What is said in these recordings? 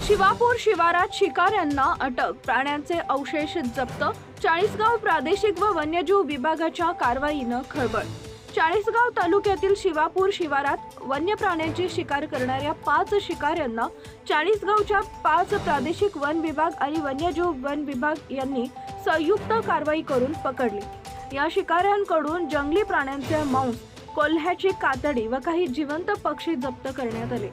शिवापूर शिवारात शिकाऱ्यांना अटक प्राण्यांचे अवशेष जप्त चाळीसगाव प्रादेशिक व वन्यजीव विभागाच्या कारवाईनं खळबळ. चाळीसगाव तालुक्यातील शिवापूर शिवारात वन्य प्राण्यांची शिकार करणाऱ्या पाच शिकाऱ्यांना चाळीसगावच्या पाच प्रादेशिक वन विभाग आणि वन्यजीव वन विभाग यांनी संयुक्त कारवाई करून पकडले. या शिकाऱ्यांकडून जंगली प्राण्यांचे मांस कोल्ह्याची कातडी व काही जिवंत पक्षी जप्त करण्यात आले.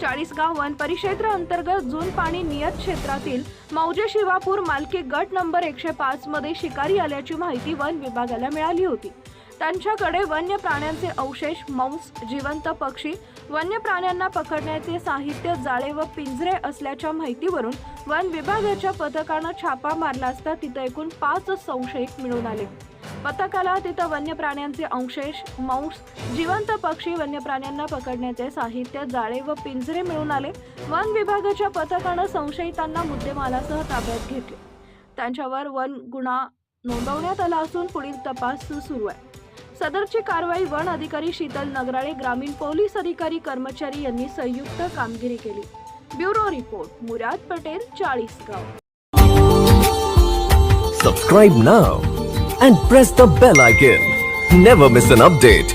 चाळीसगाव वन परिक्षेत्र अंतर्गत जून पाणी नियत क्षेत्रातील मौजे शिवापूर मालकी गट नंबर एकशे पाच मध्ये शिकारी आल्याची माहिती वन विभागाला मिळाली होती. त्यांच्याकडे वन्य प्राण्यांचे अवशेष मांस जिवंत पक्षी वन्य प्राण्यांना पकडण्याचे साहित्य जाळे व पिंजरे असल्याच्या माहितीवरून वन विभागाच्या पथकानं छापा मारला असता तिथं एकूण पाच संशयित मिळून आले. पथकाला तिथं वन्य प्राण्यांचे अवशेष मांस जिवंत पक्षी वन्य प्राण्यांना पकडण्याचे साहित्य जाळे व पिंजरे मिळून आले. वन विभागाच्या पथकानं संशयितांना मुद्देमालासह ताब्यात घेतले. त्यांच्यावर वन गुन्हा नोंदवण्यात आला असून पुढील तपास सुरू आहे. सदरची कारवाई वन अधिकारी शीतल नगराळे ग्रामीण पोलीस अधिकारी कर्मचारी यांनी संयुक्त कामगिरी केली. Bureau report Murad Patel Chalisgaon. Subscribe now and press the bell icon never miss an update